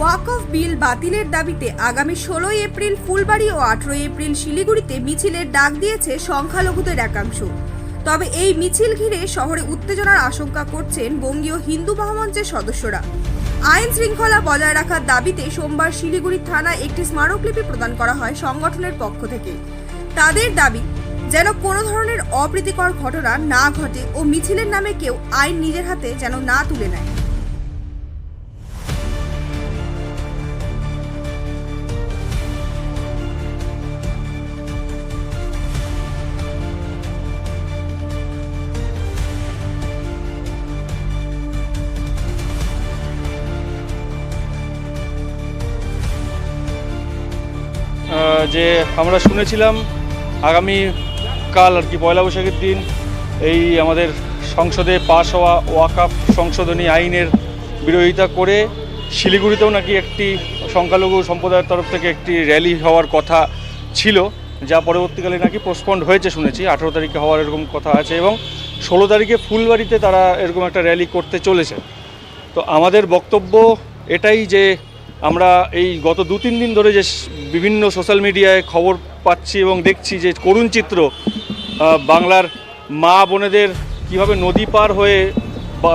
Walk of বিল বাতিলের দাবিতে আগামী ষোলোই এপ্রিল ফুলবাড়ি ও আঠেরোই এপ্রিল শিলিগুড়িতে মিছিলের ডাক দিয়েছে সংখ্যালঘুদের একাংশ। তবে এই মিছিল ঘিরে শহরে উত্তেজনার আশঙ্কা করছেন বঙ্গীয় হিন্দু মহামঞ্চের সদস্যরা। আইন শৃঙ্খলা বজায় রাখার দাবিতে সোমবার শিলিগুড়ি থানায় একটি স্মারকলিপি প্রদান করা হয় সংগঠনের পক্ষ থেকে। তাদের দাবি, যেন কোনো ধরনের অপ্রীতিকর ঘটনা না ঘটে ও মিছিলের নামে কেউ আইন নিজের হাতে যেন না তুলে নেয়। যে আমরা শুনেছিলাম আগামী কাল আর কি পয়লা বৈশাখের দিন এই আমাদের সংসদে পাশ হওয়া ওয়াকাফ সংশোধনী আইনের বিরোধিতা করে শিলিগুড়িতেও নাকি একটি সংখ্যালঘু সম্প্রদায়ের তরফ থেকে একটি র্যালি হওয়ার কথা ছিল, যা পরবর্তীকালে নাকি পোস্টপন্ড হয়েছে শুনেছি। আঠেরো তারিখে হওয়ার এরকম কথা আছে এবং ষোলো তারিখে ফুলবাড়িতে তারা এরকম একটা র্যালি করতে চলেছে। তো আমাদের বক্তব্য এটাই যে আমরা এই গত দু তিন দিন ধরে যে বিভিন্ন সোশ্যাল মিডিয়ায় খবর পাচ্ছি এবং দেখছি যে করুণ চিত্র বাংলার মা বোনেদের কীভাবে নদী পার হয়ে বা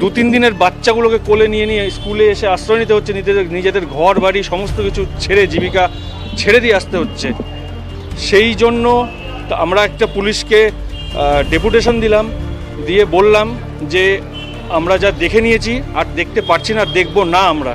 দু তিন দিনের বাচ্চাগুলোকে কোলে নিয়ে নিয়ে স্কুলে এসে আশ্রয় নিতে হচ্ছে, নিজেদের নিজেদের ঘর, বাড়ি, সমস্ত কিছু ছেড়ে, জীবিকা ছেড়ে দিয়ে আসতে হচ্ছে। সেই জন্য আমরা একটা পুলিশকে ডেপুটেশন দিলাম, দিয়ে বললাম যে আমরা যা দেখে নিয়েছি, আর দেখতে পারছি না দেখব না আমরা।